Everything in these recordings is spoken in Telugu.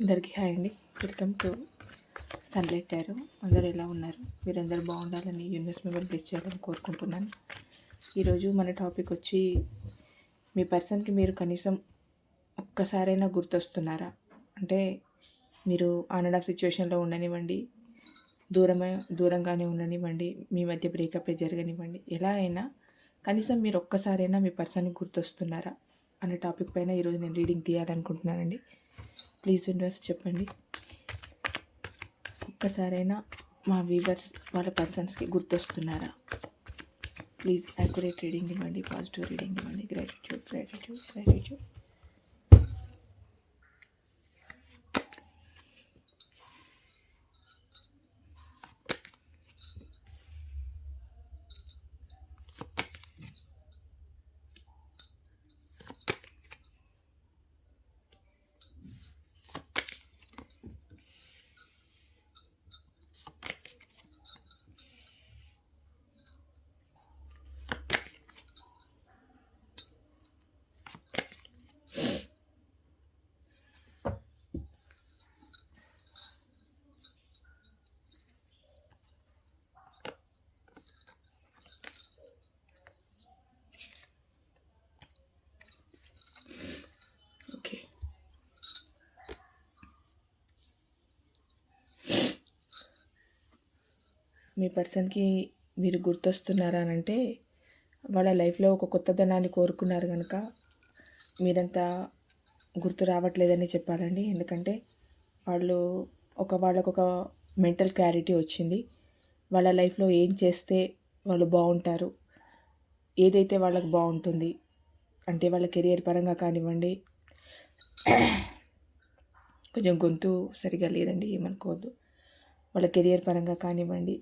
అందరికీ హాయ్ అండి. Welcome to sunlight tarot. అందరూ ఎలా ఉన్నారు? మీరందరూ బాగుండాలని యూనివర్స్ మిమ్మల్ని బ్లెస్ చేయాలని కోరుకుంటున్నాను. ఈరోజు మన టాపిక్ వచ్చి మీ పర్సన్కి మీరు కనీసం ఒక్కసారైనా గుర్తొస్తున్నారా? అంటే మీరు ఆన్ అండ్ ఆఫ్ సిచ్యువేషన్లో ఉండనివ్వండి దూరమే దూరంగానే ఉండనివ్వండి మీ మధ్య బ్రేకప్ జరగనివ్వండి ఎలా అయినా కనీసం మీరు ఒక్కసారైనా మీ పర్సన్కి గుర్తొస్తున్నారా? అనే టాపిక్ పైన ఈరోజు నేను రీడింగ్ తీయాలనుకుంటున్నానండి. ప్లీజ్ ఇండర్స్ చెప్పండి. ఒక్కసారైనా మా వీవర్స్ వాళ్ళ పర్సన్స్కి గుర్తొస్తున్నారా? ప్లీజ్ యాక్యురేట్ రీడింగ్ ఇవ్వండి పాజిటివ్ రీడింగ్ ఇవ్వండి. గ్రాటిట్యూడ్ గ్రాటిట్యూడ్ గ్రాటిట్యూడ్ మీ పర్సన్కి మీరు గుర్తొస్తున్నారా అని అంటే వాళ్ళ లైఫ్లో ఒక కొత్తదనాన్ని కోరుకున్నారు కనుక మీరంతా గుర్తు రావట్లేదని చెప్పాలండి ఎందుకంటే వాళ్ళు ఒక వాళ్ళకు ఒక మెంటల్ క్లారిటీ వచ్చింది. వాళ్ళ లైఫ్లో ఏం చేస్తే వాళ్ళు బాగుంటారు ఏదైతే వాళ్ళకి బాగుంటుంది అంటే వాళ్ళ కెరియర్ పరంగా కానివ్వండి కొంచెం గొంతు సరిగా లేదండి ఏమనుకోవద్దు. వాళ్ళ కెరియర్ పరంగా కానివ్వండి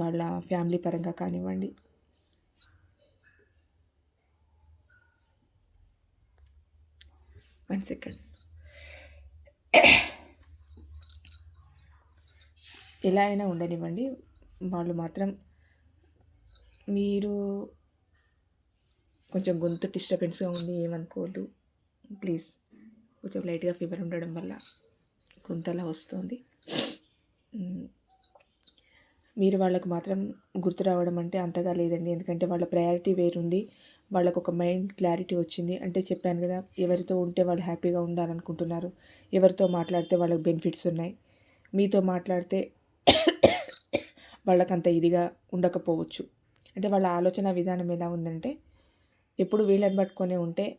వాళ్ళ ఫ్యామిలీ పరంగా కానివ్వండి. వన్ సెకండ్ ఎలా అయినా ఉండనివ్వండి. వాళ్ళు మాత్రం మీరు కొంచెం గొంతు డిస్టర్బెన్స్గా ఉంది ఏమనుకోవద్దు. ప్లీజ్ కొంచెం లైట్గా ఫీవర్ ఉండడం వల్ల గొంతలా వస్తుంది. మీరు వాళ్ళకు మాత్రం గుర్తు రావడం అంటే అంతగా లేదండి. ఎందుకంటే వాళ్ళ ప్రయారిటీ వేరుంది. వాళ్ళకు ఒక మైండ్ క్లారిటీ వచ్చింది. అంటే చెప్పాను కదా ఎవరితో ఉంటే వాళ్ళు హ్యాపీగా ఉండాలనుకుంటున్నారు. ఎవరితో మాట్లాడితే వాళ్ళకి బెనిఫిట్స్ ఉన్నాయి. మీతో మాట్లాడితే వాళ్ళకంత ఇదిగా ఉండకపోవచ్చు. అంటే వాళ్ళ ఆలోచన విధానం ఎలా ఉందంటే ఎప్పుడు వీళ్ళని పట్టుకొనే ఉంటే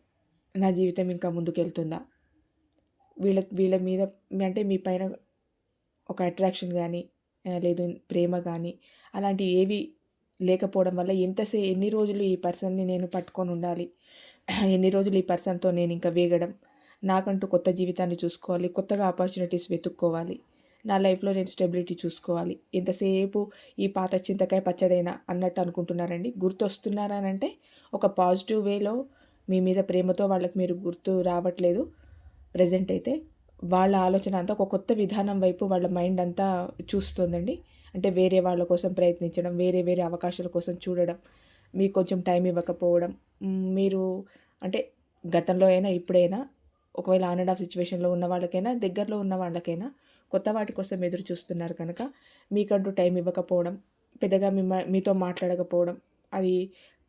నా జీవితం ఇంకా ముందుకెళ్తుందా? వీళ్ళ వీళ్ళ మీద అంటే మీ పైన ఒక అట్రాక్షన్ కానీ లేదు ప్రేమ కానీ అలాంటివి ఏవి లేకపోవడం వల్ల ఎంతసే ఎన్ని రోజులు ఈ పర్సన్ని నేను పట్టుకొని ఉండాలి? ఎన్ని రోజులు ఈ పర్సన్తో నేను ఇంకా వేగడం? నాకంటూ కొత్త జీవితాన్ని చూసుకోవాలి కొత్తగా ఆపర్చునిటీస్ వెతుక్కోవాలి నా లైఫ్లో నేను స్టెబిలిటీ చూసుకోవాలి. ఎంతసేపు ఈ పాత చింతకాయ పచ్చడైనా అన్నట్టు అనుకుంటున్నారండి? గుర్తొస్తున్నారనంటే అని అంటే ఒక పాజిటివ్ వేలో మీ మీద ప్రేమతో వాళ్ళకి మీరు గుర్తు రావట్లేదు. ప్రజెంట్ అయితే వాళ్ళ ఆలోచన అంతా ఒక కొత్త విధానం వైపు వాళ్ళ మైండ్ అంతా చూస్తుందండి. అంటే వేరే వాళ్ళ కోసం ప్రయత్నించడం వేరే వేరే అవకాశాల కోసం చూడడం మీకు కొంచెం టైం ఇవ్వకపోవడం మీరు అంటే గతంలో అయినా ఇప్పుడైనా ఒకవేళ ఆన్ అండ్ ఆఫ్ సిచ్యువేషన్లో ఉన్న వాళ్ళకైనా దగ్గరలో ఉన్న వాళ్ళకైనా కొత్త వాటి కోసం ఎదురు చూస్తున్నారు కనుక మీకంటూ టైం ఇవ్వకపోవడం పెద్దగా మిమ్మ మీతో మాట్లాడకపోవడం అది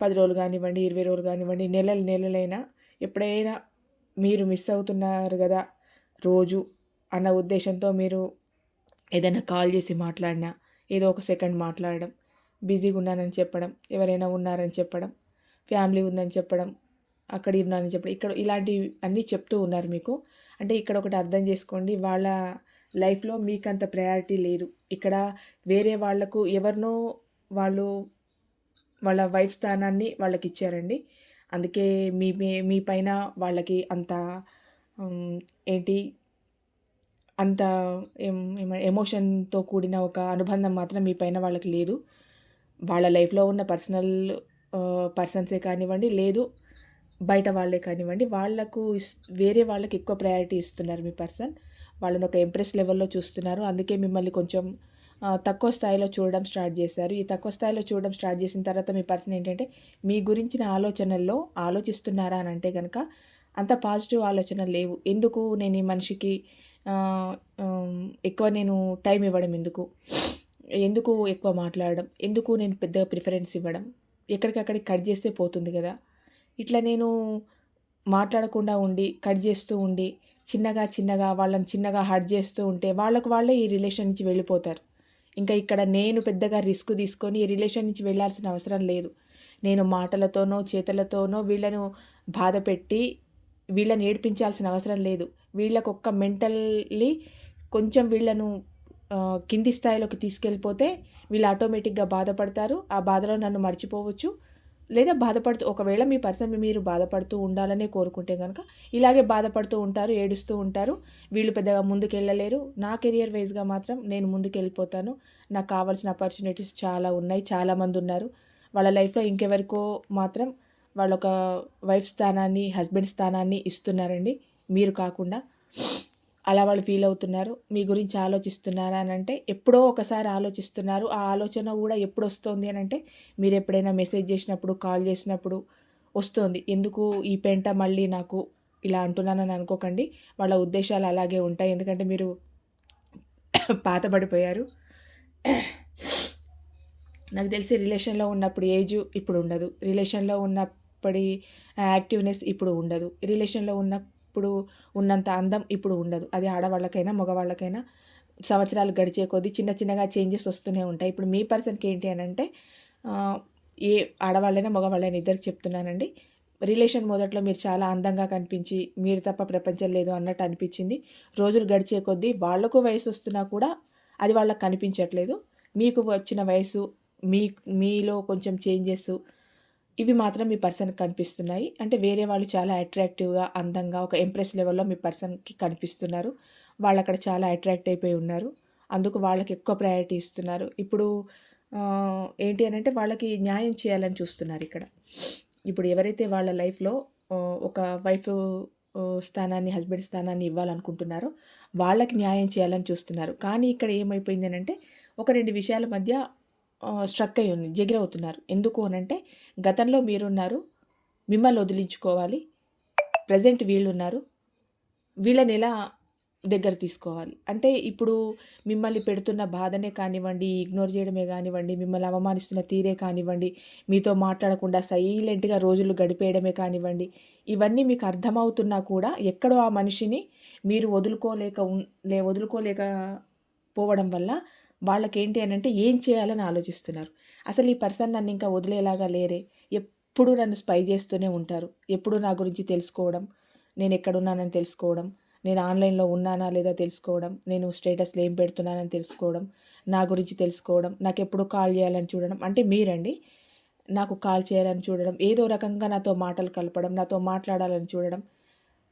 పది రోజులు కానివ్వండి ఇరవై రోజులు కానివ్వండి నెలలు నెలలైనా ఎప్పుడైనా మీరు మిస్ అవుతున్నారు కదా రోజు అన్న ఉద్దేశంతో మీరు ఏదైనా కాల్ చేసి మాట్లాడినా ఏదో ఒక సెకండ్ మాట్లాడడం బిజీగా ఉన్నానని చెప్పడం ఎవరైనా ఉన్నారని చెప్పడం ఫ్యామిలీ ఉందని చెప్పడం అక్కడ ఉన్నానని చెప్పడం ఇక్కడ ఇలాంటివి అన్నీ చెప్తూ ఉన్నారు మీకు. అంటే ఇక్కడ ఒకటి అర్థం చేసుకోండి వాళ్ళ లైఫ్లో మీకు అంత ప్రయారిటీ లేదు. ఇక్కడ వేరే వాళ్ళకు ఎవరినో వాళ్ళు వాళ్ళ వైఫ్ స్థానాన్ని వాళ్ళకి ఇచ్చారండి. అందుకే మీ మీ- మీ పైన వాళ్ళకి అంత ఏంటి? అంత ఏం ఎమోషన్తో కూడిన ఒక అనుబంధం మాత్రం మీ పైన వాళ్ళకి లేదు. వాళ్ళ లైఫ్లో ఉన్న పర్సనల్ పర్సన్సే కానివ్వండి లేదు బయట వాళ్ళే కానివ్వండి వాళ్ళకు ఇస్ వేరే వాళ్ళకి ఎక్కువ ప్రయారిటీ ఇస్తున్నారు మీ పర్సన్ వాళ్ళని ఒక ఎంప్రెస్ లెవెల్లో చూస్తున్నారు. అందుకే మిమ్మల్ని కొంచెం తక్కువ స్థాయిలో చూడడం స్టార్ట్ చేశారు. ఈ తక్కువ స్థాయిలో చూడడం స్టార్ట్ చేసిన తర్వాత మీ పర్సన్ ఏంటంటే మీ గురించిన ఆలోచనల్లో ఆలోచిస్తున్నారా అని అంటే కనుక అంత పాజిటివ్ ఆలోచన లేవు. ఎందుకు? నేను ఈ మనిషికి ఎక్కువ నేను టైం ఇవ్వడం ఎందుకు? ఎందుకు ఎక్కువ మాట్లాడడం? ఎందుకు నేను పెద్దగా ప్రిఫరెన్స్ ఇవ్వడం? ఎక్కడికక్కడికి కట్ చేస్తే పోతుంది కదా? ఇట్లా నేను మాట్లాడకుండా ఉండి కట్ చేస్తూ ఉండి చిన్నగా చిన్నగా వాళ్ళని చిన్నగా హర్ట్ చేస్తూ ఉంటే వాళ్ళకు వాళ్ళే ఈ రిలేషన్ నుంచి వెళ్ళిపోతారు. ఇంకా ఇక్కడ నేను పెద్దగా రిస్క్ తీసుకొని ఈ రిలేషన్ నుంచి వెళ్ళాల్సిన అవసరం లేదు. నేను మాటలతోనో చేతలతోనో వీళ్ళను బాధ పెట్టి వీళ్ళని ఏడిపించాల్సిన అవసరం లేదు. వీళ్ళకు ఒక్క మెంటల్లీ కొంచెం వీళ్ళను కింది స్థాయిలోకి తీసుకెళ్ళిపోతే వీళ్ళు ఆటోమేటిక్గా బాధపడతారు. ఆ బాధలో నన్ను మర్చిపోవచ్చు. లేదా బాధపడుతూ ఒకవేళ మీ పర్సన్ మీరు బాధపడుతూ ఉండాలనే కోరుకుంటే కనుక ఇలాగే బాధపడుతూ ఉంటారు ఏడుస్తూ ఉంటారు. వీళ్ళు పెద్దగా ముందుకెళ్ళలేరు. నా కెరియర్ వైజ్గా మాత్రం నేను ముందుకెళ్ళిపోతాను. నాకు కావాల్సిన ఆపర్చునిటీస్ చాలా ఉన్నాయి చాలామంది ఉన్నారు. వాళ్ళ లైఫ్లో ఇంకెవరికో మాత్రం వాళ్ళ ఒక వైఫ్ స్థానాన్ని హస్బెండ్ స్థానాన్ని ఇస్తున్నారండి. మీరు కాకుండా అలా వాళ్ళు ఫీల్ అవుతున్నారు. మీ గురించి ఆలోచిస్తున్నారా అని అంటే ఎప్పుడో ఒకసారి ఆలోచిస్తున్నారు. ఆ ఆలోచన కూడా ఎప్పుడు వస్తుంది అని అంటే మీరు ఎప్పుడైనా మెసేజ్ చేసినప్పుడు కాల్ చేసినప్పుడు వస్తుంది. ఎందుకు ఈ పెంట మళ్ళీ నాకు ఇలా అంటున్నానని అనుకోకండి. వాళ్ళ ఉద్దేశాలు అలాగే ఉంటాయి. ఎందుకంటే మీరు పాతబడిపోయారు. నాకు తెలిసి రిలేషన్లో ఉన్నప్పుడు ఏజ్ ఇప్పుడు ఉండదు. రిలేషన్లో ఉన్న అప్పటి యాక్టివ్నెస్ ఇప్పుడు ఉండదు. రిలేషన్లో ఉన్నప్పుడు ఉన్నంత అందం ఇప్పుడు ఉండదు. అది ఆడవాళ్ళకైనా మగవాళ్ళకైనా సంవత్సరాలు గడిచే కొద్దీ చిన్న చిన్నగా చేంజెస్ వస్తూనే ఉంటాయి. ఇప్పుడు మీ పర్సన్కి ఏంటి అని అంటే ఏ ఆడవాళ్ళైనా మగవాళ్ళైనా ఇద్దరికి చెప్తున్నానండి. రిలేషన్ మొదట్లో మీరు చాలా అందంగా కనిపించి మీరు తప్ప ప్రపంచం లేదు అన్నట్టు అనిపించింది. రోజులు గడిచే కొద్దీ వాళ్ళకు వయసు వస్తున్నా కూడా అది వాళ్ళకి కనిపించట్లేదు. మీకు వచ్చిన వయసు మీ మీలో కొంచెం చేంజెస్ ఇవి మాత్రం మీ పర్సన్కి కనిపిస్తున్నాయి. అంటే వేరే వాళ్ళు చాలా అట్రాక్టివ్గా అందంగా ఒక ఎంప్రెస్ లెవెల్లో మీ పర్సన్కి కనిపిస్తున్నారు. వాళ్ళు అక్కడ చాలా అట్రాక్ట్ అయిపోయి ఉన్నారు. అందుకు వాళ్ళకి ఎక్కువ ప్రయారిటీ ఇస్తున్నారు. ఇప్పుడు ఏంటి అని అంటే వాళ్ళకి న్యాయం చేయాలని చూస్తున్నారు ఇక్కడ. ఇప్పుడు ఎవరైతే వాళ్ళ లైఫ్లో ఒక వైఫ్ స్థానాన్ని హస్బెండ్ స్థానాన్ని ఇవ్వాలనుకుంటున్నారో వాళ్ళకి న్యాయం చేయాలని చూస్తున్నారు. కానీ ఇక్కడ ఏమైపోయింది అంటే ఒక రెండు విషయాల మధ్య స్ట్రక్ అయి ఉంది జగిరవుతున్నారు ఎందుకు అనంటే గతంలో మీరున్నారు మిమ్మల్ని వదిలించుకోవాలి ప్రజెంట్ వీళ్ళున్నారు వీళ్ళని ఎలా దగ్గర తీసుకోవాలి? అంటే ఇప్పుడు మిమ్మల్ని పెడుతున్న బాధనే కానివ్వండి ఇగ్నోర్ చేయడమే కానివ్వండి మిమ్మల్ని అవమానిస్తున్న తీరే కానివ్వండి మీతో మాట్లాడకుండా సైలెంట్గా రోజులు గడిపేయడమే కానివ్వండి ఇవన్నీ మీకు అర్థమవుతున్నా కూడా ఎక్కడో ఆ మనిషిని మీరు వదులుకోలేక లే వదులుకోలేక పోవడం వల్ల వాళ్ళకేంటి అని అంటే ఏం చేయాలని ఆలోచిస్తున్నారు. అసలు ఈ పర్సన్ నన్ను ఇంకా వదిలేలాగా లేరే. ఎప్పుడు నన్ను స్పై చేస్తూనే ఉంటారు. ఎప్పుడు నా గురించి తెలుసుకోవడం నేను ఎక్కడున్నానని తెలుసుకోవడం నేను ఆన్లైన్లో ఉన్నానా లేదా తెలుసుకోవడం నేను స్టేటస్లో ఏం పెడుతున్నానని తెలుసుకోవడం నా గురించి తెలుసుకోవడం నాకు ఎప్పుడు కాల్ చేయాలని చూడడం అంటే మీరండి. నాకు కాల్ చేయాలని చూడడం ఏదో రకంగా నాతో మాటలు కలపడం నాతో మాట్లాడాలని చూడడం.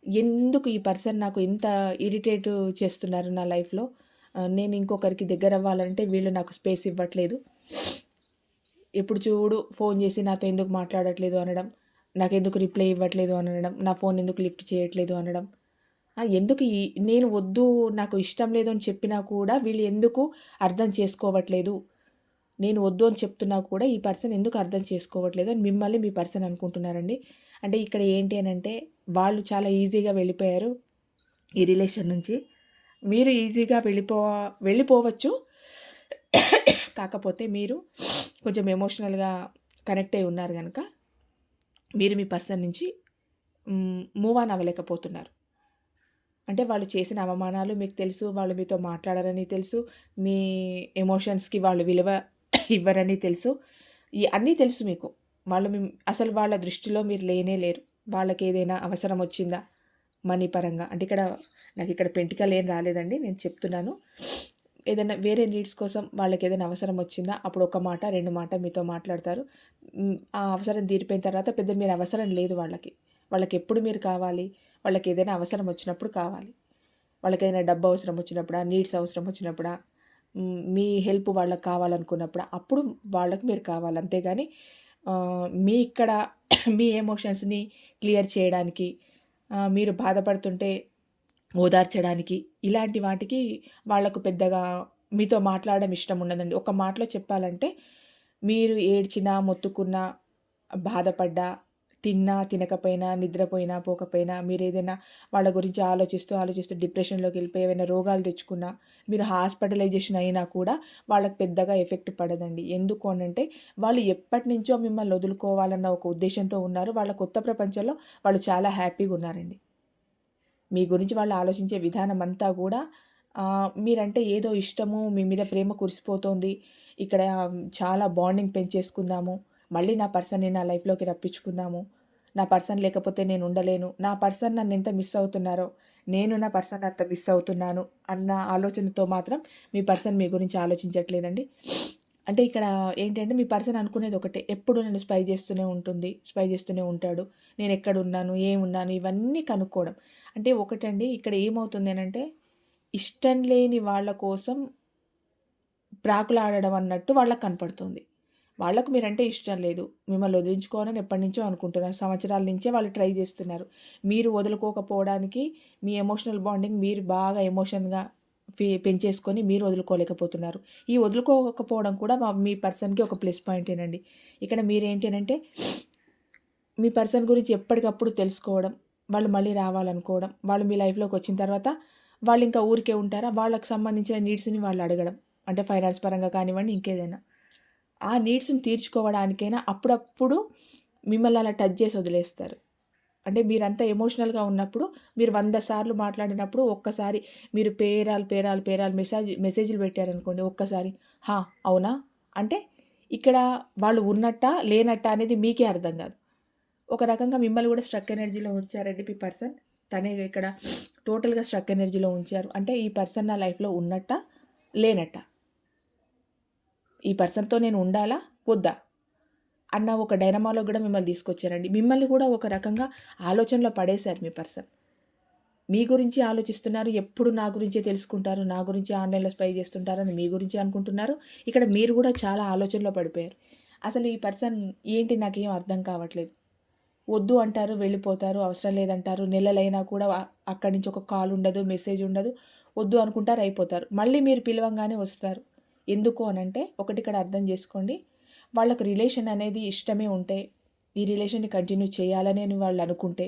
ఎందుకు ఈ పర్సన్ నాకు ఇంత ఇరిటేట్ చేస్తున్నారు నా లైఫ్లో? నేను ఇంకొకరికి దగ్గర అవ్వాలంటే వీళ్ళు నాకు స్పేస్ ఇవ్వట్లేదు. ఎప్పుడు చూడు ఫోన్ చేసి నాతో ఎందుకు మాట్లాడట్లేదు అనడం నాకు ఎందుకు రిప్లై ఇవ్వట్లేదు అనడం నా ఫోన్ ఎందుకు లిఫ్ట్ చేయట్లేదు అనడం. ఎందుకు ఈ నేను వద్దు నాకు ఇష్టం లేదు అని చెప్పినా కూడా వీళ్ళు ఎందుకు అర్థం చేసుకోవట్లేదు? నేను వద్దు అని చెప్తున్నా కూడా ఈ పర్సన్ ఎందుకు అర్థం చేసుకోవట్లేదు అని మిమ్మల్ని మీ పర్సన్ అనుకుంటున్నారండి. అంటే ఇక్కడ ఏంటి అని అంటే వాళ్ళు చాలా ఈజీగా వెళ్ళిపోయారు ఈ రిలేషన్ నుంచి. మీరు ఈజీగా వెళ్ళిపో వెళ్ళిపోవచ్చు. కాకపోతే మీరు కొంచెం ఎమోషనల్గా కనెక్ట్ అయి ఉన్నారు కనుక మీరు మీ పర్సన్ నుంచి మూవ్ ఆన్ అవ్వలేకపోతున్నారు. అంటే వాళ్ళు చేసిన అవమానాలు మీకు తెలుసు వాళ్ళు మీతో మాట్లాడారని తెలుసు మీ ఎమోషన్స్కి వాళ్ళు విలువ ఇవ్వరని తెలుసు. ఈ అన్నీ తెలుసు మీకు. వాళ్ళు అసలు వాళ్ళ దృష్టిలో మీరు లేనే లేరు. వాళ్ళకి ఏదైనా అవసరం వచ్చిందా? మనీ పరంగా. అంటే ఇక్కడ నాకు ఇక్కడ పెంటికలు ఏం రాలేదండి నేను చెప్తున్నాను. ఏదైనా వేరే నీడ్స్ కోసం వాళ్ళకి ఏదైనా అవసరం వచ్చిందా అప్పుడు ఒక మాట రెండు మాట మీతో మాట్లాడతారు. ఆ అవసరం తీరిపోయిన తర్వాత పెద్ద మీరు అవసరం లేదు వాళ్ళకి. వాళ్ళకి ఎప్పుడు మీరు కావాలి? వాళ్ళకి ఏదైనా అవసరం వచ్చినప్పుడు కావాలి. వాళ్ళకి ఏదైనా డబ్బు అవసరం వచ్చినప్పుడా నీడ్స్ అవసరం వచ్చినప్పుడా మీ హెల్ప్ వాళ్ళకి కావాలనుకున్నప్పుడు అప్పుడు వాళ్ళకి మీరు కావాలి. అంతేగాని మీ ఇక్కడ మీ ఎమోషన్స్ని క్లియర్ చేయడానికి మీరు బాధపడుతుంటే ఓదార్చడానికి ఇలాంటి వాటికి వాళ్ళకు పెద్దగా మీతో మాట్లాడడం ఇష్టం ఉండదండి. ఒక మాటలో చెప్పాలంటే మీరు ఏడ్చినా మొత్తుకున్నా బాధపడ్డా తిన్నా తినకపోయినా నిద్రపోయినా పోకపోయినా మీరు ఏదైనా వాళ్ళ గురించి ఆలోచిస్తూ ఆలోచిస్తూ డిప్రెషన్లోకి వెళ్ళిపోయి ఏమైనా రోగాలు తెచ్చుకున్నా మీరు హాస్పిటలైజేషన్ అయినా కూడా వాళ్ళకి పెద్దగా ఎఫెక్ట్ పడదండి. ఎందుకు అనంటే వాళ్ళు ఎప్పటి నుంచో మిమ్మల్ని వదులుకోవాలన్న ఒక ఉద్దేశంతో ఉన్నారు. వాళ్ళ కొత్త ప్రపంచంలో వాళ్ళు చాలా హ్యాపీగా ఉన్నారండి. మీ గురించి వాళ్ళు ఆలోచించే విధానం అంతా కూడా మీరంటే ఏదో ఇష్టము మీ మీద ప్రేమ కురిసిపోతోంది. ఇక్కడ చాలా బాండింగ్ పెంచేసుకుందాము. మళ్ళీ నా పర్సన్ని నా లైఫ్లోకి రప్పించుకుందాము. నా పర్సన్ లేకపోతే నేను ఉండలేను నా పర్సన్ నన్ను ఎంత మిస్ అవుతున్నారో నేను నా పర్సన్ అంత మిస్ అవుతున్నాను అన్న ఆలోచనతో మాత్రం మీ పర్సన్ మీ గురించి ఆలోచించట్లేదండి. అంటే ఇక్కడ ఏంటంటే మీ పర్సన్ అనుకునేది ఒకటే ఎప్పుడు నన్ను స్పై చేస్తూనే ఉంటుంది స్పై చేస్తూనే ఉంటాడు. నేను ఎక్కడ ఉన్నాను ఏమున్నాను ఇవన్నీ కనుక్కోవడం. అంటే ఒకటండి ఇక్కడ ఏమవుతుంది అంటే ఇష్టం లేని వాళ్ళ కోసం ప్రాకులాడడం అన్నట్టు వాళ్ళకి కనపడుతుంది. వాళ్ళకు మీరంటే ఇష్టం లేదు. మిమ్మల్ని వదిలించుకోవాలని ఎప్పటి నుంచో అనుకుంటున్నారు. సంవత్సరాల నుంచే వాళ్ళు ట్రై చేస్తున్నారు. మీరు వదులుకోకపోవడానికి మీ ఎమోషనల్ బాండింగ్ మీరు బాగా ఎమోషన్గా పెంచేసుకొని మీరు వదులుకోలేకపోతున్నారు. ఈ వదులుకోకపోవడం కూడా మా మీ పర్సన్కి ఒక ప్లస్ పాయింటేనండి. ఇక్కడ మీరేంటి అంటే మీ పర్సన్ గురించి ఎప్పటికప్పుడు తెలుసుకోవడం వాళ్ళు మళ్ళీ రావాలనుకోవడం వాళ్ళు మీ లైఫ్లోకి వచ్చిన తర్వాత వాళ్ళు ఇంకా ఊరికే ఉంటారా? వాళ్ళకి సంబంధించిన నీడ్స్ని వాళ్ళు అడగడం. అంటే ఫైనాన్స్ పరంగా కానివ్వండి ఇంకేదైనా. ఆ నీడ్స్ని తీర్చుకోవడానికైనా అప్పుడప్పుడు మిమ్మల్ని అలా టచ్ చేసి వదిలేస్తారు. అంటే మీరంతా ఎమోషనల్గా ఉన్నప్పుడు మీరు వంద సార్లు మాట్లాడినప్పుడు ఒక్కసారి మీరు పేరాలు పేరాలు పేరాలు మెసేజ్ మెసేజ్లు పెట్టారనుకోండి ఒక్కసారి హా అవునా? అంటే ఇక్కడ వాళ్ళు ఉన్నట్ట లేనట్ట అనేది మీకే అర్థం కాదు. ఒక రకంగా మిమ్మల్ని కూడా స్ట్రక్ ఎనర్జీలో ఉంచారండి మీ పర్సన్. తనే ఇక్కడ టోటల్గా స్ట్రక్ ఎనర్జీలో ఉంచారు. అంటే ఈ పర్సన్ నా లైఫ్లో ఉన్నట్ట లేనట్ట? ఈ పర్సన్తో నేను ఉండాలా? వద్దా? అన్న ఒక డైనమాలో కూడా మిమ్మల్ని తీసుకొచ్చారండి. మిమ్మల్ని కూడా ఒక రకంగా ఆలోచనలో పడేశారు మీ పర్సన్. మీ గురించి ఆలోచిస్తున్నారు. ఎప్పుడు నా గురించే తెలుసుకుంటారు. నా గురించి ఆన్లైన్లో స్పై చేస్తుంటారని మీ గురించి అనుకుంటున్నారు. ఇక్కడ మీరు కూడా చాలా ఆలోచనలో పడిపోయారు. అసలు ఈ పర్సన్ ఏంటి? నాకేం అర్థం కావట్లేదు. వద్దు అంటారు వెళ్ళిపోతారు అవసరం లేదంటారు. నెలలైనా కూడా అక్కడి నుంచి ఒక కాల్ ఉండదు మెసేజ్ ఉండదు. వద్దు అనుకుంటారు అయిపోతారు. మళ్ళీ మీరు పిలవంగానే వస్తారు. ఎందుకు అనంటే ఒకటి ఇక్కడ అర్థం చేసుకోండి. వాళ్ళకు రిలేషన్ అనేది ఇష్టమే ఉంటే ఈ రిలేషన్ని కంటిన్యూ చేయాలని అని వాళ్ళు అనుకుంటే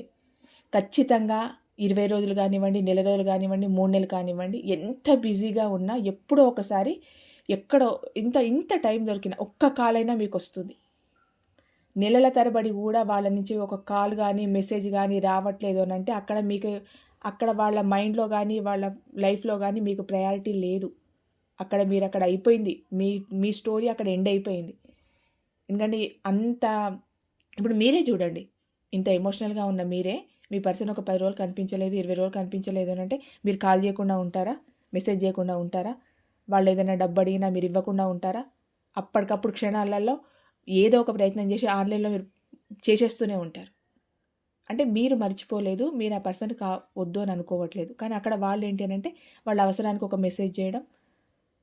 ఖచ్చితంగా ఇరవై రోజులు కానివ్వండి నెల రోజులు కానివ్వండి మూడు నెలలు కానివ్వండి ఎంత బిజీగా ఉన్నా ఎప్పుడో ఒకసారి ఎక్కడో ఇంత ఇంత టైం దొరికిన ఒక్క కాలైనా మీకు వస్తుంది. నెలల తరబడి కూడా వాళ్ళ నుంచి ఒక కాల్ కానీ మెసేజ్ కానీ రావట్లేదు అని అంటే అక్కడ మీకు అక్కడ వాళ్ళ మైండ్లో కానీ వాళ్ళ లైఫ్లో కానీ మీకు ప్రయారిటీ లేదు. అక్కడ మీరు అక్కడ అయిపోయింది. మీ మీ స్టోరీ అక్కడ ఎండ్ అయిపోయింది. ఎందుకంటే అంత ఇప్పుడు మీరే చూడండి. ఇంత ఎమోషనల్గా ఉన్న మీరే మీ పర్సన్ ఒక పది రోజులు కనిపించలేదు ఇరవై రోజులు కనిపించలేదు అని అంటే మీరు కాల్ చేయకుండా ఉంటారా? మెసేజ్ చేయకుండా ఉంటారా? వాళ్ళు ఏదైనా డబ్బు అడిగినా మీరు ఇవ్వకుండా ఉంటారా? అప్పటికప్పుడు క్షణాలలో ఏదో ఒక ప్రయత్నం చేసి ఆన్లైన్లో మీరు చేసేస్తూనే ఉంటారు. అంటే మీరు మర్చిపోలేదు మీరు ఆ పర్సన్ కా వద్దు అని అనుకోవట్లేదు. కానీ అక్కడ వాళ్ళు ఏంటి అని అంటే వాళ్ళ అవసరానికి ఒక మెసేజ్ చేయడం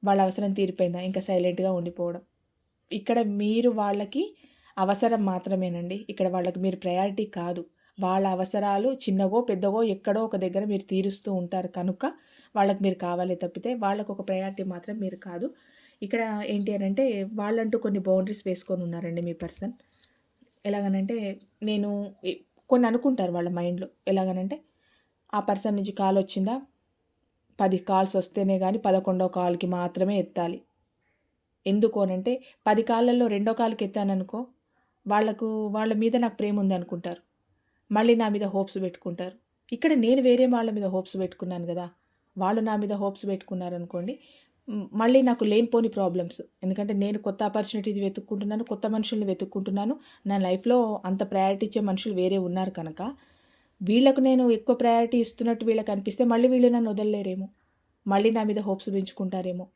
వాళ్ళ అవసరం తీరిపోయిందా? ఇంకా సైలెంట్గా ఉండిపోవడం. ఇక్కడ మీరు వాళ్ళకి అవసరం మాత్రమేనండి. ఇక్కడ వాళ్ళకి మీరు ప్రయారిటీ కాదు. వాళ్ళ అవసరాలు చిన్నగో పెద్దగో ఎక్కడో ఒక దగ్గర మీరు తీరుస్తూ ఉంటారు కనుక వాళ్ళకి మీరు కావాలి తప్పితే వాళ్ళకు ఒక ప్రయారిటీ మాత్రం మీరు కాదు. ఇక్కడ ఏంటి అని అంటే వాళ్ళంటూ కొన్ని బౌండరీస్ వేసుకొని ఉన్నారండి మీ పర్సన్. ఎలాగనంటే నేను కొన్ని అనుకుంటారు వాళ్ళ మైండ్లో. ఎలాగనంటే ఆ పర్సన్ నుంచి కాల్ వచ్చిందా? పది కాల్స్ వస్తేనే కానీ పదకొండో కాల్కి మాత్రమే ఎత్తాలి. ఎందుకు అనంటే పది కాళ్ళల్లో రెండో కాలుకి ఎత్తాననుకో వాళ్ళకు వాళ్ళ మీద నాకు ప్రేమ ఉంది అనుకుంటారు. మళ్ళీ నా మీద హోప్స్ పెట్టుకుంటారు. ఇక్కడ నేను వేరే వాళ్ళ మీద హోప్స్ పెట్టుకున్నాను కదా వాళ్ళు నా మీద హోప్స్ పెట్టుకున్నారు అనుకోండి మళ్ళీ నాకు లేనిపోని ప్రాబ్లమ్స్. ఎందుకంటే నేను కొత్త ఆపర్చునిటీస్ వెతుక్కుంటున్నాను కొత్త మనుషుల్ని వెతుక్కుంటున్నాను నా లైఫ్లో అంత ప్రయారిటీ ఇచ్చే మనుషులు వేరే ఉన్నారు కనుక వీళ్ళకు నేను ఎక్కువ ప్రయారిటీ ఇస్తున్నట్టు వీళ్ళకి అనిపిస్తే మళ్ళీ వీళ్ళు నన్ను వదలలేరేమో. మళ్ళీ నా మీద హోప్స్ పెంచుకుంటారేమో.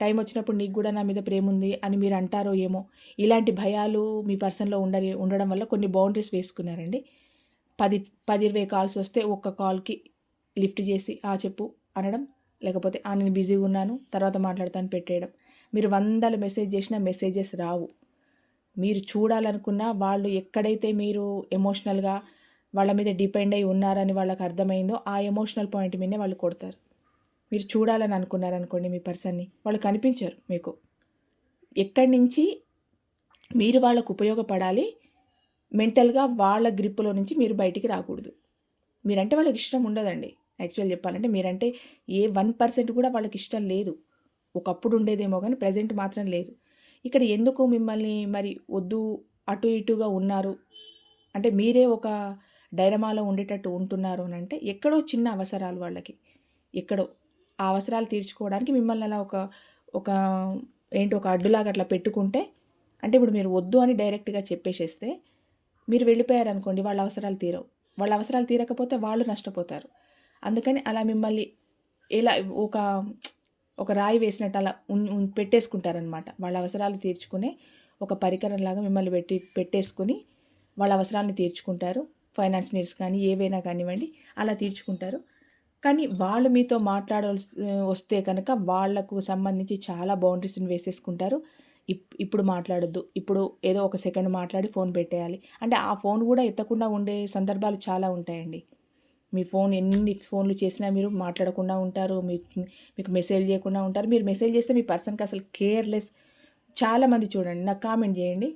టైం వచ్చినప్పుడు నీకు కూడా నా మీద ప్రేమ ఉంది అని మీరు అంటారో ఏమో. ఇలాంటి భయాలు మీ పర్సన్లో ఉండ ఉండడం వల్ల కొన్ని బౌండరీస్ వేసుకున్నారండి. పది పది ఇరవై కాల్స్ వస్తే ఒక్క కాల్కి లిఫ్ట్ చేసి ఆ చెప్పు అనడం లేకపోతే ఆ నేను బిజీగా ఉన్నాను తర్వాత మాట్లాడతాను పెట్టేయడం. మీరు వందల మెసేజ్ చేసినా మెసేజెస్ రావు. మీరు చూడాలనుకున్న వాళ్ళు ఎక్కడైతే మీరు ఎమోషనల్గా వాళ్ళ మీద డిపెండ్ అయి ఉన్నారని వాళ్ళకి అర్థమైందో ఆ ఎమోషనల్ పాయింట్ మీదనే వాళ్ళు కొడతారు. మీరు చూడాలని అనుకున్నారనుకోండి మీ పర్సన్ని వాళ్ళు కనిపించారు మీకు. ఎక్కడి నుంచి మీరు వాళ్ళకు ఉపయోగపడాలి మెంటల్గా వాళ్ళ గ్రిప్పులో నుంచి మీరు బయటికి రాకూడదు. మీరంటే వాళ్ళకి ఇష్టం ఉండదండి. యాక్చువల్ చెప్పాలంటే మీరంటే ఏ వన్ పర్సెంట్ కూడా వాళ్ళకి ఇష్టం లేదు. ఒకప్పుడు ఉండేదేమో కానీ ప్రజెంట్ మాత్రం లేదు. ఇక్కడ ఎందుకు మిమ్మల్ని మరి వద్దు అటు ఇటుగా ఉన్నారు? అంటే మీరే ఒక డైనమాలో ఉండేటట్టు ఉంటున్నారు అని అంటే ఎక్కడో చిన్న అవసరాలు వాళ్ళకి. ఎక్కడో ఆ అవసరాలు తీర్చుకోవడానికి మిమ్మల్ని అలా ఒక ఒక ఏంటి ఒక అడ్డులాగా అట్లా పెట్టుకుంటే అంటే ఇప్పుడు మీరు వద్దు అని డైరెక్ట్గా చెప్పేసేస్తే మీరు వెళ్ళిపోయారనుకోండి వాళ్ళ అవసరాలు తీరవు. వాళ్ళ అవసరాలు తీరకపోతే వాళ్ళు నష్టపోతారు. అందుకని అలా మిమ్మల్ని ఎలా ఒక ఒక రాయి వేసినట్టు అలా ఉన్ పెట్టేసుకుంటారనమాట. వాళ్ళ అవసరాలు తీర్చుకునే ఒక పరికరంలాగా మిమ్మల్ని పెట్టి పెట్టేసుకుని వాళ్ళ అవసరాలను తీర్చుకుంటారు. ఫైనాన్స్ నీడ్స్ కానీ ఏవైనా కానివ్వండి అలా తీర్చుకుంటారు. కానీ వాళ్ళు మీతో మాట్లాడాల్సి వస్తే కనుక వాళ్ళకు సంబంధించి చాలా బౌండరీస్ని వేసేసుకుంటారు. ఇప్ ఇప్పుడు మాట్లాడొద్దు. ఇప్పుడు ఏదో ఒక సెకండ్ మాట్లాడి ఫోన్ పెట్టేయాలి. అంటే ఆ ఫోన్ కూడా ఎత్తకుండా ఉండే సందర్భాలు చాలా ఉంటాయండి. మీ ఫోన్ ఎన్ని ఫోన్లు చేసినా మీరు మాట్లాడకుండా ఉంటారు. మీ మీకు మెసేజ్ చేయకుండా ఉంటారు. మీరు మెసేజ్ చేస్తే మీ పర్సన్కి అసలు కేర్లెస్ చాలామంది చూడండి నాకు కామెంట్ చేయండి.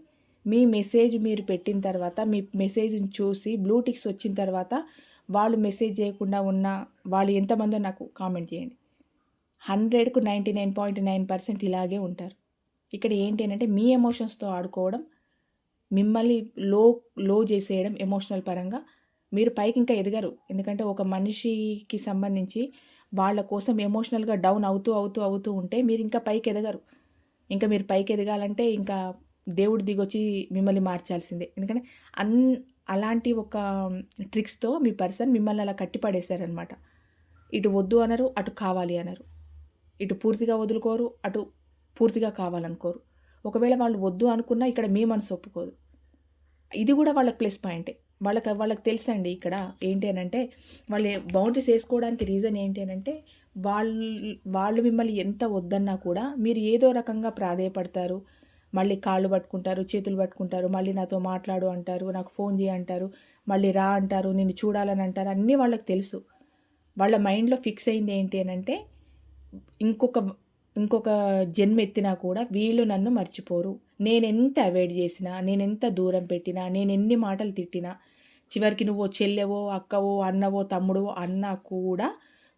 మీ మెసేజ్ మీరు పెట్టిన తర్వాత మీ మెసేజ్ని చూసి బ్లూటిక్స్ వచ్చిన తర్వాత వాళ్ళు మెసేజ్ చేయకుండా ఉన్న వాళ్ళు ఎంతమందో నాకు కామెంట్ చేయండి. హండ్రెడ్కు ninety nine point nine percent ఇలాగే ఉంటారు. ఇక్కడ ఏంటి అంటే మీ ఎమోషన్స్తో ఆడుకోవడం మిమ్మల్ని లో లో చేసేయడం ఎమోషనల్ పరంగా మీరు పైకి ఇంకా ఎదగరు. ఎందుకంటే ఒక మనిషికి సంబంధించి వాళ్ళ కోసం ఎమోషనల్గా డౌన్ అవుతూ అవుతూ అవుతూ ఉంటే మీరు ఇంకా పైకి ఎదగరు. ఇంకా మీరు పైకి ఎదగాలంటే ఇంకా దేవుడు దిగొచ్చి మిమ్మల్ని మార్చాల్సిందే. ఎందుకంటే అన్ అలాంటి ఒక ట్రిక్స్తో మీ పర్సన్ మిమ్మల్ని అలా కట్టిపడేశారనమాట. ఇటు వద్దు అనరు అటు కావాలి అనరు. ఇటు పూర్తిగా వదులుకోరు అటు పూర్తిగా కావాలనుకోరు. ఒకవేళ వాళ్ళు వద్దు అనుకున్నా ఇక్కడ మీ మనసు ఒప్పుకోదు. ఇది కూడా వాళ్ళకి ప్లస్ పాయింటే. వాళ్ళకి వాళ్ళకి తెలుసండి ఇక్కడ ఏంటి అని అంటే వాళ్ళు బౌండరీస్ వేసుకోవడానికి రీజన్ ఏంటి అని అంటే వాళ్ళు వాళ్ళు మిమ్మల్ని ఎంత వద్దన్నా కూడా మీరు ఏదో రకంగా ప్రాధేయపడతారు మళ్ళీ కాళ్ళు పట్టుకుంటారు చేతులు పట్టుకుంటారు మళ్ళీ నాతో మాట్లాడు అంటారు నాకు ఫోన్ చేయ అంటారు మళ్ళీ రా అంటారు నేను చూడాలని అంటారు అన్నీ వాళ్ళకి తెలుసు. వాళ్ళ మైండ్లో ఫిక్స్ అయింది ఏంటి అని అంటే ఇంకొక ఇంకొక జన్మ ఎత్తినా కూడా వీళ్ళు నన్ను మర్చిపోరు. నేను ఎంత అవాయిడ్ చేసినా నేను ఎంత దూరం పెట్టినా నేను ఎన్ని మాటలు తిట్టినా చివరికి నువ్వు చెల్లెవో అక్కవో అన్నవో తమ్ముడో అన్నా కూడా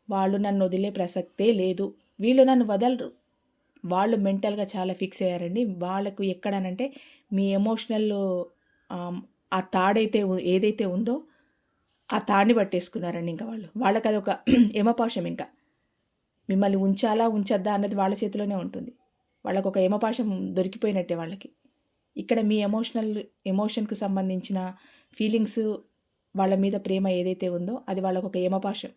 వాళ్ళు నన్ను వదిలే ప్రసక్తే లేదు. వీళ్ళు నన్ను వదలరు. వాళ్ళు మెంటల్గా చాలా ఫిక్స్ అయ్యారండి. వాళ్ళకు ఎక్కడనంటే మీ ఎమోషనల్ ఆ తాడైతే ఏదైతే ఉందో ఆ తాడిని పట్టేసుకున్నారండి ఇంకా వాళ్ళు. వాళ్ళకి అది ఒక యమపాశం ఇంకా. మిమ్మల్ని ఉంచాలా ఉంచద్దా అన్నది వాళ్ళ చేతిలోనే ఉంటుంది. వాళ్ళకు ఒక యమపాశం దొరికిపోయినట్టే వాళ్ళకి. ఇక్కడ మీ ఎమోషనల్ ఎమోషన్కు సంబంధించిన ఫీలింగ్స్ వాళ్ళ మీద ప్రేమ ఏదైతే ఉందో అది వాళ్ళకు ఒక యమపాశం.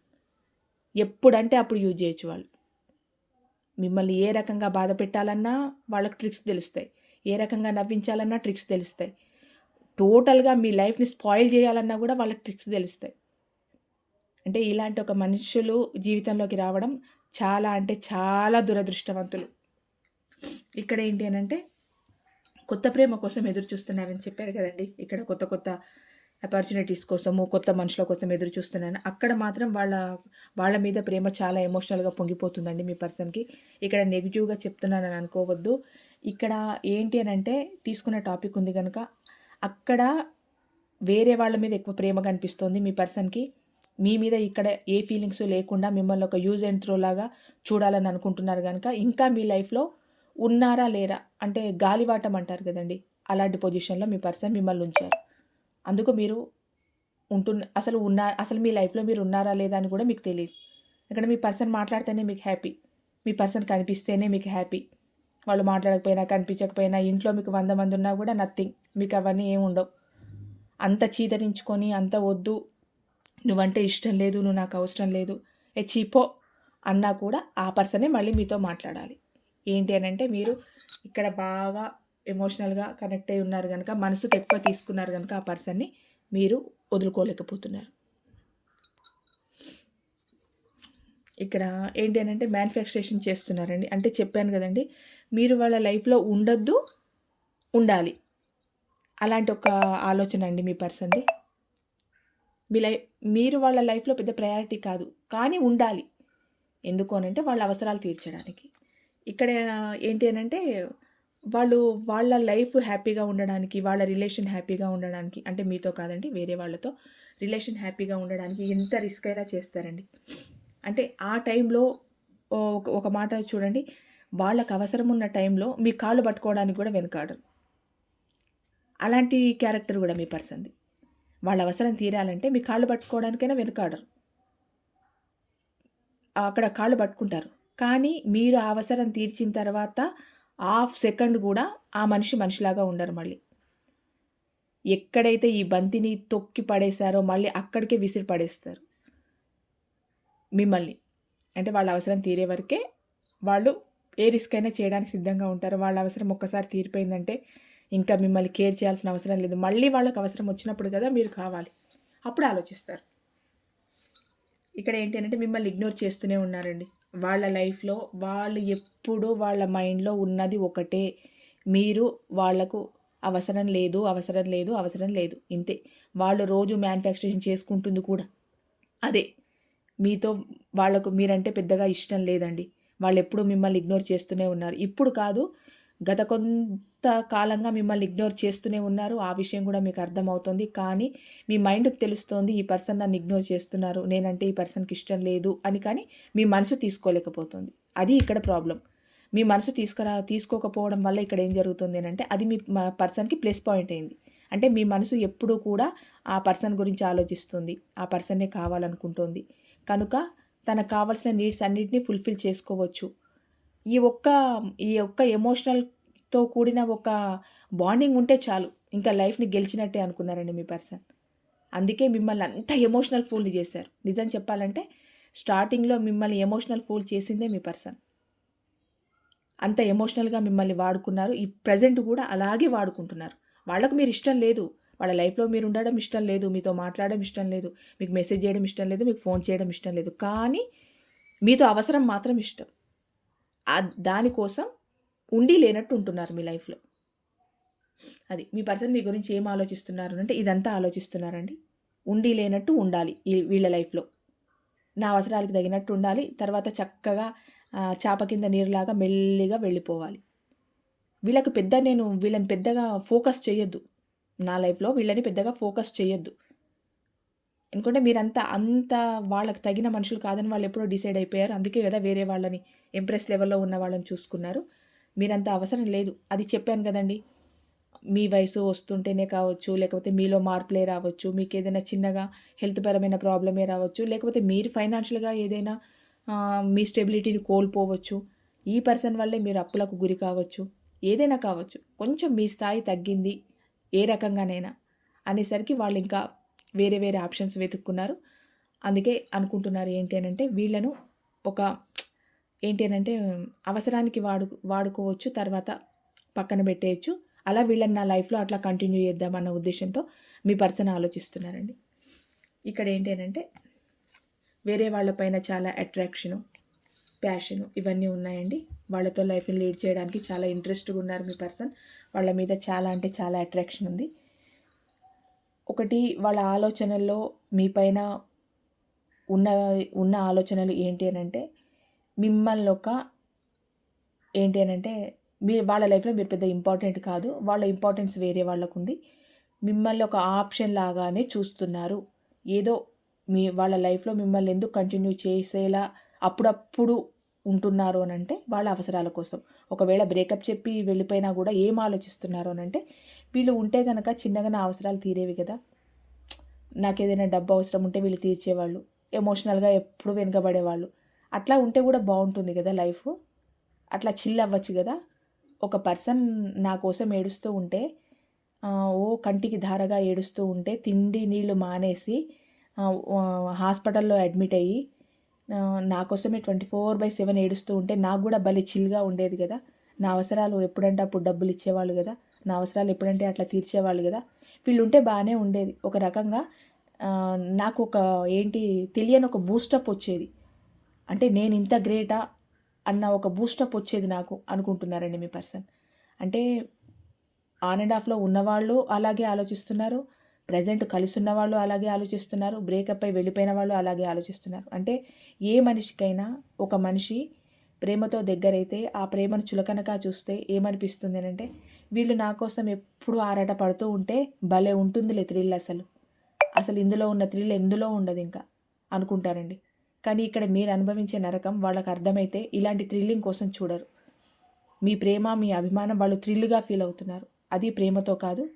ఎప్పుడంటే అప్పుడు యూజ్ చేయొచ్చు వాళ్ళు. మిమ్మల్ని ఏ రకంగా బాధ పెట్టాలన్నా వాళ్ళకి ట్రిక్స్ తెలుస్తాయి. ఏ రకంగా నవ్వించాలన్నా ట్రిక్స్ తెలుస్తాయి. టోటల్గా మీ లైఫ్ని స్పాయిల్ చేయాలన్నా కూడా వాళ్ళకి ట్రిక్స్ తెలుస్తాయి. అంటే ఇలాంటి ఒక మనుషులు జీవితంలోకి రావడం చాలా అంటే చాలా దురదృష్టవంతులు. ఇక్కడ ఏంటి అని అంటే కొత్త ప్రేమ కోసం ఎదురు చూస్తున్నారని చెప్పారు కదండి. ఇక్కడ కొత్త కొత్త ఆపర్చునిటీస్ కోసము కొత్త మనుషుల కోసం ఎదురు చూస్తున్నాను. అక్కడ మాత్రం వాళ్ళ వాళ్ళ మీద ప్రేమ చాలా ఎమోషనల్గా పొంగిపోతుందండి మీ పర్సన్కి ఇక్కడ నెగిటివ్గా చెప్తున్నానని అనుకోవద్దు. ఇక్కడ ఏంటి అని అంటే తీసుకున్న టాపిక్ ఉంది కనుక అక్కడ వేరే వాళ్ళ మీద ఎక్కువ ప్రేమ కనిపిస్తుంది మీ పర్సన్కి మీ మీద ఇక్కడ ఏ ఫీలింగ్స్ లేకుండా మిమ్మల్ని ఒక యూజ్ అండ్ త్రో లాగా చూడాలని అనుకుంటున్నారు కనుక ఇంకా మీ లైఫ్లో ఉన్నారా లేరా అంటే గాలివాటం అంటారు కదండి అలాంటి పొజిషన్లో మీ పర్సన్ మిమ్మల్ని ఉంచారు. అందుకు మీరు ఉంటున్న అసలు ఉన్నా అసలు మీ లైఫ్లో మీరు ఉన్నారా లేదా అని కూడా మీకు తెలియదు. ఇక్కడ మీ పర్సన్ మాట్లాడితేనే మీకు హ్యాపీ. మీ పర్సన్ కనిపిస్తేనే మీకు హ్యాపీ. వాళ్ళు మాట్లాడకపోయినా కనిపించకపోయినా ఇంట్లో మీకు వంద మంది ఉన్నా కూడా నథింగ్. మీకు అవన్నీ ఏమి ఉండవు. అంత చీదరించుకొని అంత వద్దు. నువ్వంటే ఇష్టం లేదు నువ్వు నాకు అవసరం లేదు. ఏ చీపో అన్నా కూడా ఆ పర్సనే మళ్ళీ మీతో మాట్లాడాలి. ఏంటి అని అంటే మీరు ఇక్కడ బాగా ఎమోషనల్గా కనెక్ట్ అయి ఉన్నారు కనుక మనసుకు ఎక్కువ తీసుకున్నారు కనుక ఆ పర్సన్ని మీరు వదులుకోలేకపోతున్నారు. ఇక్కడ ఏంటి అని అంటే మ్యానుఫ్యాక్చరేషన్ చేస్తున్నారండి. అంటే చెప్పాను కదండి మీరు వాళ్ళ లైఫ్లో ఉండొద్దు ఉండాలి. అలాంటి ఒక ఆలోచన అండి మీ పర్సన్ది మీ లైఫ్ మీరు వాళ్ళ లైఫ్లో పెద్ద ప్రయారిటీ కాదు కానీ ఉండాలి. ఎందుకు అనంటే వాళ్ళ అవసరాలు తీర్చడానికి. ఇక్కడ ఏంటి అని అంటే వాళ్ళు వాళ్ళ లైఫ్ హ్యాపీగా ఉండడానికి వాళ్ళ రిలేషన్ హ్యాపీగా ఉండడానికి అంటే మీతో కాదండి వేరే వాళ్ళతో రిలేషన్ హ్యాపీగా ఉండడానికి ఎంత రిస్క్ అయినా చేస్తారండి. అంటే ఆ టైంలో ఒక ఒక మాట చూడండి వాళ్ళకు అవసరం ఉన్న టైంలో మీ కాళ్ళు పట్టుకోవడానికి కూడా వెనకాడరు. అలాంటి క్యారెక్టర్ కూడా మీ పర్సన్ది. వాళ్ళ అవసరం తీరాలంటే మీ కాళ్ళు పట్టుకోవడానికైనా వెనకాడరు. అక్కడ కాళ్ళు పట్టుకుంటారు. కానీ మీరు ఆ అవసరం తీర్చిన తర్వాత హాఫ్ సెకండ్ కూడా ఆ మనిషి మనిషిలాగా ఉండరు మళ్ళీ. ఎక్కడైతే ఈ బంతిని తొక్కి పడేశారో మళ్ళీ అక్కడికే విసిరి పడేస్తారు. మిమ్మల్ని. అంటే వాళ్ళ అవసరం తీరే వరకే వాళ్ళు ఏ రిస్క్ అయినా చేయడానికి సిద్ధంగా ఉంటారు. వాళ్ళ అవసరం ఒక్కసారి తీరిపోయిందంటే ఇంకా మిమ్మల్ని కేర్ చేయాల్సిన అవసరం లేదు. మళ్ళీ వాళ్ళకి అవసరం వచ్చినప్పుడు కదా మీరు కావాలి. అప్పుడు ఆలోచిస్తారు. ఇక్కడ ఏంటి అంటే మిమ్మల్ని ఇగ్నోర్ చేస్తూనే ఉన్నారండి. వాళ్ళ లైఫ్లో వాళ్ళు ఎప్పుడూ వాళ్ళ మైండ్లో ఉన్నది ఒకటే. మీరు వాళ్ళకు అవసరం లేదు అవసరం లేదు అవసరం లేదు. ఇంతే. వాళ్ళు రోజు మ్యానుఫ్యాక్చరేషన్ చేసుకుంటుంది కూడా. అదే. మీతో వాళ్ళకు మీరంటే పెద్దగా ఇష్టం లేదండి. వాళ్ళు ఎప్పుడు మిమ్మల్ని ఇగ్నోర్ చేస్తూనే ఉన్నారు. ఇప్పుడు కాదు గత కొంత కాలంగా మిమ్మల్ని ఇగ్నోర్ చేస్తూనే ఉన్నారు. ఆ విషయం కూడా మీకు అర్థమవుతుంది. కానీ మీ మైండ్కి తెలుస్తోంది ఈ పర్సన్ నన్ను ఇగ్నోర్ చేస్తున్నారు. నేనంటే ఈ పర్సన్కి ఇష్టం లేదు అని కానీ మీ మనసు తీసుకోలేకపోతుంది. అది ఇక్కడ ప్రాబ్లం మీ మనసు తీసుకురా తీసుకోకపోవడం వల్ల ఇక్కడ ఏం జరుగుతుంది అంటే అది మీ పర్సన్కి ప్లస్ పాయింట్ అయింది. అంటే మీ మనసు ఎప్పుడూ కూడా ఆ పర్సన్ గురించి ఆలోచిస్తుంది. ఆ పర్సన్నే కావాలనుకుంటుంది. కనుక తనకు కావాల్సిన నీడ్స్ అన్నిటినీ ఫుల్ఫిల్ చేసుకోవచ్చు. ఈ ఒక్క ఈ ఒక్క ఎమోషనల్ తో కూడిన ఒక బాండింగ్ ఉంటే చాలు. ఇంకా లైఫ్ని గెలిచినట్టే అనుకున్నారండి మీ పర్సన్. అందుకే మిమ్మల్ని అంత ఎమోషనల్ ఫూల్ని చేశారు. నిజం చెప్పాలంటే స్టార్టింగ్లో మిమ్మల్ని ఎమోషనల్ ఫూల్ చేసిందే మీ పర్సన్. అంత ఎమోషనల్గా మిమ్మల్ని వాడుకున్నారు. ఈ ప్రజెంట్ కూడా అలాగే వాడుకుంటున్నారు. వాళ్ళకు మీరు ఇష్టం లేదు. వాళ్ళ లైఫ్లో మీరు ఉండడం ఇష్టం లేదు. మీతో మాట్లాడడం ఇష్టం లేదు. మీకు మెసేజ్ చేయడం ఇష్టం లేదు. మీకు ఫోన్ చేయడం ఇష్టం లేదు. కానీ మీతో అవసరం మాత్రం ఇష్టం. దానికోసం ఉండి లేనట్టు ఉంటున్నారు మీ లైఫ్లో? అది మీ పర్సన్ మీ గురించి ఏం ఆలోచిస్తున్నారు అంటే ఇదంతా ఆలోచిస్తున్నారండి. ఉండి లేనట్టు ఉండాలి ఈ వీళ్ళ లైఫ్లో. నా అవసరాలకు తగినట్టు ఉండాలి తర్వాత చక్కగా చాప కింద నీరులాగా మెల్లిగా వెళ్ళిపోవాలి. వీళ్ళకి పెద్ద నేను వీళ్ళని పెద్దగా ఫోకస్ చేయొద్దు. నా లైఫ్లో వీళ్ళని పెద్దగా ఫోకస్ చేయొద్దు. ఎందుకంటే మీరంతా అంత వాళ్ళకి తగిన మనుషులు కాదని వాళ్ళు ఎప్పుడో డిసైడ్ అయిపోయారు. అందుకే కదా వేరే వాళ్ళని ఎంప్రెస్ లెవెల్లో ఉన్న వాళ్ళని చూసుకున్నారు. మీరంత అవసరం లేదు. అది చెప్పాను కదండి. మీ వయసు వస్తుంటేనే కావచ్చు లేకపోతే మీలో మార్పులే రావచ్చు మీకు ఏదైనా చిన్నగా హెల్త్ పరమైన ప్రాబ్లమే రావచ్చు లేకపోతే మీరు ఫైనాన్షియల్గా ఏదైనా మీ స్టెబిలిటీని కోల్పోవచ్చు. ఈ పర్సన్ వల్లే మీరు అప్పులకు గురి కావచ్చు. ఏదైనా కావచ్చు. కొంచెం మీ స్థాయి తగ్గింది. ఏ రకంగానైనా అనేసరికి వాళ్ళు ఇంకా వేరే వేరే ఆప్షన్స్ వెతుక్కున్నారు. అందుకే అనుకుంటున్నారు ఏంటి అని అంటే వీళ్ళను ఒక ఏంటి అని అంటే అవసరానికి వాడు వాడుకోవచ్చు తర్వాత పక్కన పెట్టేయచ్చు. అలా వీళ్ళని నా లైఫ్లో అట్లా కంటిన్యూ చేద్దాం అన్న ఉద్దేశంతో మీ పర్సన్ ఆలోచిస్తున్నారండి. ఇక్కడ ఏంటి అని అంటే వేరే వాళ్ళపైన చాలా అట్రాక్షను ప్యాషను ఇవన్నీ ఉన్నాయండి. వాళ్ళతో లైఫ్ని లీడ్ చేయడానికి చాలా ఇంట్రెస్ట్గా ఉన్నారు మీ పర్సన్. వాళ్ళ మీద చాలా అంటే చాలా అట్రాక్షన్ ఉంది. ఒకటి వాళ్ళ ఆలోచనల్లో మీ పైన ఉన్న ఉన్న ఆలోచనలు ఏంటి అని అంటే మిమ్మల్ని ఒక ఏంటి అని అంటే మీ వాళ్ళ లైఫ్లో మీరు పెద్ద ఇంపార్టెంట్ కాదు. వాళ్ళ ఇంపార్టెన్స్ వేరే వాళ్ళకు ఉంది మిమ్మల్ని ఒక ఆప్షన్ లాగానే చూస్తున్నారు. ఏదో మీ వాళ్ళ లైఫ్లో మిమ్మల్ని ఎందుకు కంటిన్యూ చేసేలా అప్పుడప్పుడు ఉంటున్నారు అని అంటే వాళ్ళ అవసరాల కోసం. ఒకవేళ బ్రేకప్ చెప్పి వెళ్ళిపోయినా కూడా ఏం ఆలోచిస్తున్నారు అని అంటే వీళ్ళు ఉంటే కనుక చిన్నగా నా అవసరాలు తీరేవి కదా. నాకు ఏదైనా డబ్బు అవసరం ఉంటే వీళ్ళు తీర్చేవాళ్ళు. ఎమోషనల్గా ఎప్పుడు వెనుకబడేవాళ్ళు. అట్లా ఉంటే కూడా బాగుంటుంది కదా లైఫ్. అట్లా చిల్ అవ్వచ్చు కదా. ఒక పర్సన్ నా కోసం ఏడుస్తూ ఉంటే ఓ కంటికి ధారగా ఏడుస్తూ ఉంటే తిండి నీళ్ళు మానేసి హాస్పిటల్లో అడ్మిట్ అయ్యి నా కోసమే ట్వంటీ ఫోర్ బై సెవెన్ ఏడుస్తూ ఉంటే నాకు కూడా భలే చిల్గా ఉండేది కదా. నా అవసరాలు ఎప్పుడంటే అప్పుడు డబ్బులు ఇచ్చేవాళ్ళు కదా. నా అవసరాలు ఎప్పుడంటే అట్లా తీర్చేవాళ్ళు కదా. వీళ్ళు ఉంటే బాగానే ఉండేది. ఒక రకంగా నాకు ఒక ఏంటి తెలియని ఒక బూస్టప్ వచ్చేది. అంటే నేను ఇంత గ్రేటా అన్న ఒక బూస్టప్ వచ్చేది నాకు అనుకుంటున్నారండి మీ పర్సన్. అంటే ఆన్ అండ్ ఆఫ్లో ఉన్నవాళ్ళు అలాగే ఆలోచిస్తున్నారు ప్రజెంట్ కలిసి వాళ్ళు అలాగే ఆలోచిస్తున్నారు బ్రేకప్ అయి వెళ్ళిపోయిన వాళ్ళు అలాగే ఆలోచిస్తున్నారు. అంటే ఏ మనిషికైనా ఒక మనిషి ప్రేమతో దగ్గరైతే ఆ ప్రేమను చులకనగా చూస్తే ఏమనిపిస్తుంది అంటే వీళ్ళు నా కోసం ఎప్పుడు ఆరాట పడుతూ ఉంటే భలే ఉంటుందిలే థ్రిల్ అసలు. అసలు ఇందులో ఉన్న థ్రిల్ ఎందులో ఉండదు ఇంకా అనుకుంటారండి. కానీ ఇక్కడ మీరు అనుభవించే నరకం వాళ్ళకు అర్థమైతే ఇలాంటి థ్రిల్లింగ్ కోసం చూడరు. మీ ప్రేమ మీ అభిమానం వాళ్ళు థ్రిల్గా ఫీల్ అవుతున్నారు. అది ప్రేమతో కాదు.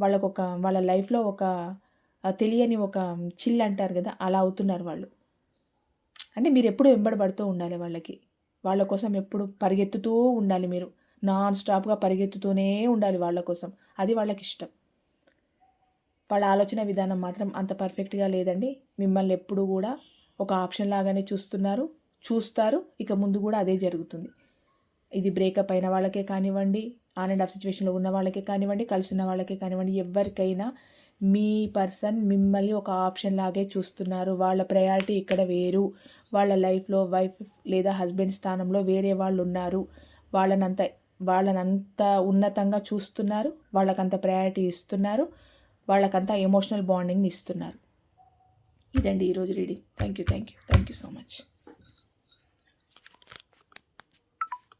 వాళ్ళకు ఒక వాళ్ళ లైఫ్లో ఒక తెలియని ఒక చిల్ అంటారు కదా అలా అవుతున్నారు వాళ్ళు. అంటే మీరు ఎప్పుడు వెంబడబడుతూ ఉండాలి వాళ్ళకి. వాళ్ళ కోసం ఎప్పుడు పరిగెత్తుతూ ఉండాలి మీరు. నాన్ స్టాప్గా పరిగెత్తుతూనే ఉండాలి వాళ్ళ కోసం. అది వాళ్ళకి ఇష్టం. వాళ్ళ ఆలోచన విధానం మాత్రం అంత పర్ఫెక్ట్గా లేదండి. మిమ్మల్ని ఎప్పుడు కూడా ఒక ఆప్షన్ లాగానే చూస్తున్నారు. చూస్తారు. ఇక ముందు కూడా అదే జరుగుతుంది. ఇది బ్రేకప్ అయిన వాళ్ళకే కానివ్వండి ఆన్ అండ్ ఆఫ్ సిచ్యువేషన్లో ఉన్న వాళ్ళకే కానివ్వండి కలిసి ఉన్న వాళ్ళకే కానివ్వండి ఎవరికైనా మీ పర్సన్ మిమ్మల్ని ఒక ఆప్షన్ లాగే చూస్తున్నారు. వాళ్ళ ప్రయారిటీ ఇక్కడ వేరు. వాళ్ళ లైఫ్లో వైఫ్ లేదా హస్బెండ్ స్థానంలో వేరే వాళ్ళు ఉన్నారు. వాళ్ళనంత వాళ్ళనంత ఉన్నతంగా చూస్తున్నారు. వాళ్ళకంత ప్రయారిటీ ఇస్తున్నారు. వాళ్ళకంత ఎమోషనల్ బాండింగ్ని ఇస్తున్నారు. ఇదండి ఈరోజు reading. Thank you thank you thank you so much